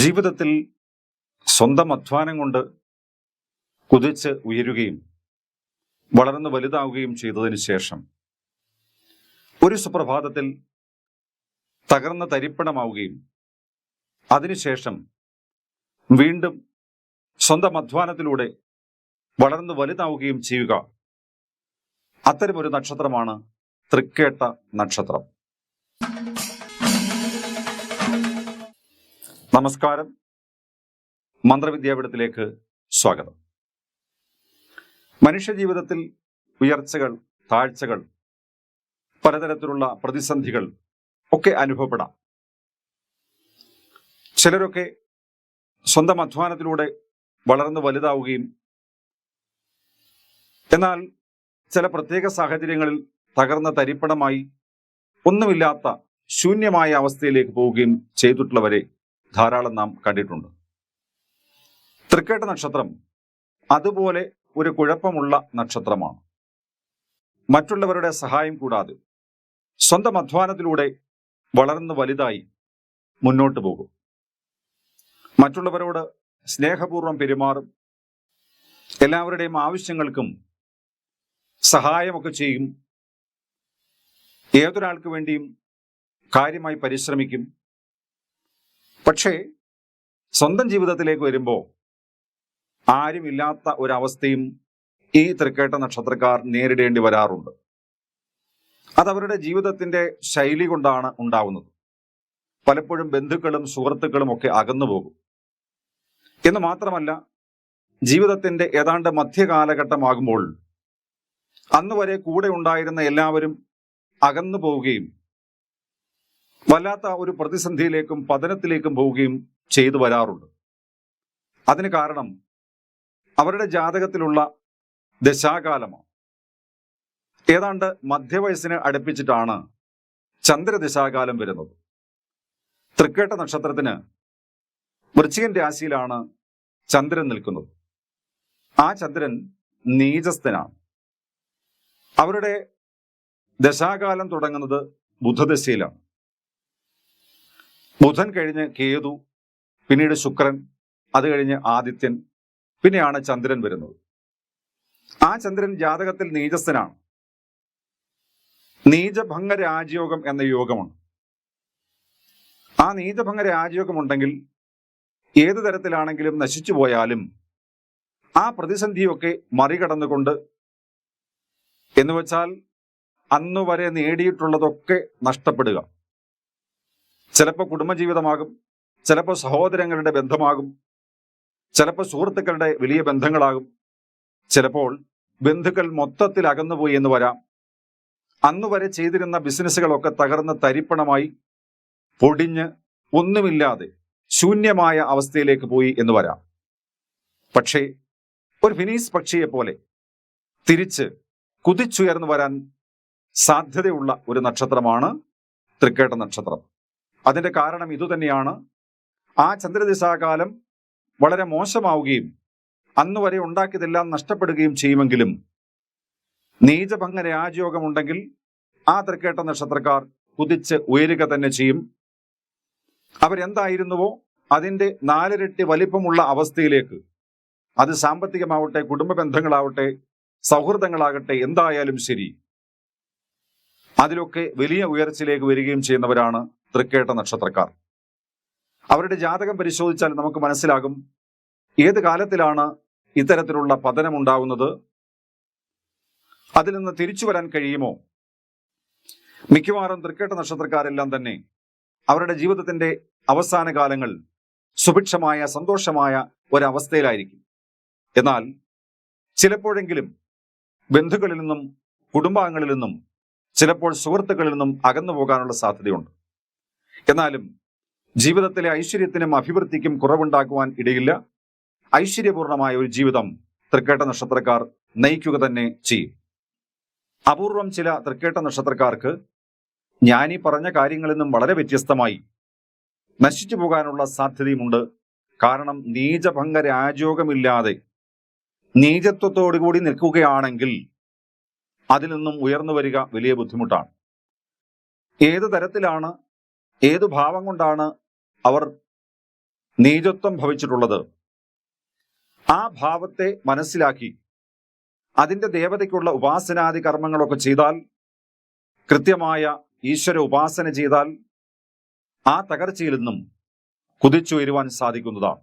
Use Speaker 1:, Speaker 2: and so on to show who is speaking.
Speaker 1: ജീവിതത്തിൽ സ്വന്തം അധ്വാനം കൊണ്ട് കുതിച്ച് ഉയരുകയും വളർന്ന് വലുതാവുകയും ചെയ്തതിനു ശേഷം ഒരു സുപ്രഭാതത്തിൽ തകർന്ന തരിപ്പണമാവുകയും അതിനുശേഷം വീണ്ടും സ്വന്തം അധ്വാനത്തിലൂടെ വളർന്ന് വലുതാവുകയും ചെയ്യുക. അത്തരമൊരു നക്ഷത്രമാണ് തൃക്കേട്ട നക്ഷത്രം. നമസ്കാരം. മന്ത്രവിദ്യാപീഠത്തിലേക്ക് സ്വാഗതം. മനുഷ്യജീവിതത്തിൽ ഉയർച്ചകൾ താഴ്ചകൾ പലതരത്തിലുള്ള പ്രതിസന്ധികൾ ഒക്കെ അനുഭവപ്പെടാം. ചിലരൊക്കെ സ്വന്തം അധ്വാനത്തിലൂടെ വളർന്ന് വലുതാവുകയും എന്നാൽ ചില പ്രത്യേക സാഹചര്യങ്ങളിൽ തകർന്ന തരിപ്പണമായി ഒന്നുമില്ലാത്ത ശൂന്യമായ അവസ്ഥയിലേക്ക് പോവുകയും ചെയ്തിട്ടുള്ളവരെ ധാരാളം നാം കണ്ടിട്ടുണ്ട്. തൃക്കേട്ട നക്ഷത്രം അതുപോലെ ഒരു കുഴപ്പമുള്ള നക്ഷത്രമാണ്. മറ്റുള്ളവരുടെ സഹായം കൂടാതെ സ്വന്തം അധ്വാനത്തിലൂടെ വളർന്ന് വലുതായി മുന്നോട്ട് പോകും. മറ്റുള്ളവരോട് സ്നേഹപൂർവം പെരുമാറും. എല്ലാവരുടെയും ആവശ്യങ്ങൾക്കും സഹായമൊക്കെ ചെയ്യും. ഏതൊരാൾക്ക് വേണ്ടിയും കാര്യമായി പരിശ്രമിക്കും. പക്ഷേ സ്വന്തം ജീവിതത്തിലേക്ക് വരുമ്പോൾ ആരുമില്ലാത്ത ഒരവസ്ഥയും ഈ തൃക്കേട്ട നക്ഷത്രക്കാർ നേരിടേണ്ടി വരാറുണ്ട്. അതവരുടെ ജീവിതത്തിന്റെ ശൈലി കൊണ്ടാണ് ഉണ്ടാവുന്നത്. പലപ്പോഴും ബന്ധുക്കളും സുഹൃത്തുക്കളും ഒക്കെ അകന്നു പോകും. എന്ന് മാത്രമല്ല ജീവിതത്തിന്റെ ഏതാണ്ട് മധ്യകാലഘട്ടമാകുമ്പോൾ അന്ന് വരെ കൂടെ ഉണ്ടായിരുന്ന എല്ലാവരും അകന്നു പോവുകയും വല്ലാത്ത ഒരു പ്രതിസന്ധിയിലേക്കും പതനത്തിലേക്കും പോവുകയും ചെയ്തു വരാറുണ്ട്. അതിന് കാരണം അവരുടെ ജാതകത്തിലുള്ള ദശാകാലമാണ് ഏതാണ്ട് മധ്യവയസ്സിന് അടുപ്പിച്ചിട്ടാണ് ചന്ദ്രദശാകാലം വരുന്നത്. തൃക്കേട്ട നക്ഷത്രത്തിന് വൃശ്ചികൻ രാശിയിലാണ് ചന്ദ്രൻ നിൽക്കുന്നത്. ആ ചന്ദ്രൻ നീചസ്ഥനാണ്. അവരുടെ ദശാകാലം തുടങ്ങുന്നത് ബുധദശയിലാണ്. ബുധൻ കഴിഞ്ഞ് കേതു പിന്നീട് ശുക്രൻ അത് കഴിഞ്ഞ് ആദിത്യൻ പിന്നെയാണ് ചന്ദ്രൻ വരുന്നത്. ആ ചന്ദ്രൻ ജാതകത്തിൽ നീചസ്ഥനാണ്. നീചഭംഗ രാജയോഗം എന്ന യോഗമാണ് ആ നീചഭംഗ രാജയോഗം ഉണ്ടെങ്കിൽ ഏത് തരത്തിലാണെങ്കിലും നശിച്ചു പോയാലും ആ പ്രതിസന്ധിയൊക്കെ മറികടന്നുകൊണ്ട് എന്ന് വെച്ചാൽ അന്നു വരെ നേടിയിട്ടുള്ളതൊക്കെ നഷ്ടപ്പെടുക. ചിലപ്പോൾ കുടുംബജീവിതമാകും ചിലപ്പോൾ സഹോദരങ്ങളുടെ ബന്ധമാകും ചിലപ്പോൾ സുഹൃത്തുക്കളുടെ വലിയ ബന്ധങ്ങളാകും. ചിലപ്പോൾ ബന്ധുക്കൾ മൊത്തത്തിൽ അകന്നുപോയി എന്ന് വരാം. അന്നു വരെ ചെയ്തിരുന്ന ബിസിനസ്സുകളൊക്കെ തകർന്ന് തരിപ്പണമായി പൊടിഞ്ഞ് ഒന്നുമില്ലാതെ ശൂന്യമായ അവസ്ഥയിലേക്ക് പോയി എന്ന് വരാം. പക്ഷേ ഒരു ഫിനീസ് പക്ഷിയെ പോലെ തിരിച്ച് കുതിച്ചുയർന്നു വരാൻ സാധ്യതയുള്ള ഒരു നക്ഷത്രമാണ് തൃക്കേട്ട നക്ഷത്രം. അതിന്റെ കാരണം ഇതുതന്നെയാണ് ആ ചന്ദ്രദിശാകാലം വളരെ മോശമാവുകയും അന്ന് വരെ ഉണ്ടാക്കിയതെല്ലാം നഷ്ടപ്പെടുകയും ചെയ്യുമെങ്കിലും നീചഭംഗ രാജയോഗമുണ്ടെങ്കിൽ ആ തൃക്കേട്ട നക്ഷത്രക്കാർ കുതിച്ച് ഉയരുക തന്നെ ചെയ്യും. അവരെന്തായിരുന്നുവോ അതിന്റെ നാലിരട്ടി വലിപ്പമുള്ള അവസ്ഥയിലേക്ക്. അത് സാമ്പത്തികമാവട്ടെ കുടുംബ ബന്ധങ്ങളാവട്ടെ സൗഹൃദങ്ങളാകട്ടെ എന്തായാലും ശരി. അതിലൊക്കെ വലിയ ഉയർച്ചയിലേക്ക് വരികയും ചെയ്യുന്നവരാണ് തൃക്കേട്ട നക്ഷത്രക്കാർ. അവരുടെ ജാതകം പരിശോധിച്ചാൽ നമുക്ക് മനസ്സിലാകും ഏത് കാലത്തിലാണ് ഇത്തരത്തിലുള്ള പതനം ഉണ്ടാവുന്നത് അതിൽ നിന്ന് തിരിച്ചു വരാൻ കഴിയുമോ? മിക്കവാറും തൃക്കേട്ട നക്ഷത്രക്കാരെല്ലാം തന്നെ അവരുടെ ജീവിതത്തിന്റെ അവസാന കാലങ്ങൾ സുഭിക്ഷമായ സന്തോഷമായ ഒരവസ്ഥയിലായിരിക്കും. എന്നാൽ ചിലപ്പോഴെങ്കിലും ബന്ധുക്കളിൽ നിന്നും കുടുംബാംഗങ്ങളിൽ നിന്നും ചിലപ്പോൾ സുഹൃത്തുക്കളിൽ നിന്നും അകന്നു പോകാനുള്ള സാധ്യതയുണ്ട്. എന്നാലും ജീവിതത്തിലെ ഐശ്വര്യത്തിനും അഭിവൃദ്ധിക്കും കുറവുണ്ടാക്കുവാൻ ഇടയില്ല. ഐശ്വര്യപൂർണമായ ഒരു ജീവിതം തൃക്കേട്ട നക്ഷത്രക്കാർ നയിക്കുക തന്നെ ചെയ്യും. അപൂർവം ചില തൃക്കേട്ട നക്ഷത്രക്കാർക്ക് ഈ പറഞ്ഞ കാര്യങ്ങളിൽ നിന്നും വളരെ വ്യത്യസ്തമായി നശിച്ചു പോകാനുള്ള സാധ്യതയുമുണ്ട്. കാരണം നീചഭംഗ രാജയോഗമില്ലാതെ നീചത്വത്തോടുകൂടി നിൽക്കുകയാണെങ്കിൽ അതിൽ നിന്നും ഉയർന്നു വരിക വലിയ ബുദ്ധിമുട്ടാണ്. ഏത് തരത്തിലാണ് ഏതു ഭാവം കൊണ്ടാണ് അവർ നീചത്വം ഭവിച്ചിട്ടുള്ളത്? ആ ഭാവത്തെ മനസ്സിലാക്കി അതിന്റെ ദേവതയ്ക്കുള്ള ഉപാസനാദി കർമ്മങ്ങളൊക്കെ ചെയ്താൽ കൃത്യമായ ഈശ്വര ഉപാസന ചെയ്താൽ ആ തകർച്ചയിൽ നിന്നും കുതിച്ചുയരുവാൻ സാധിക്കുന്നതാണ്.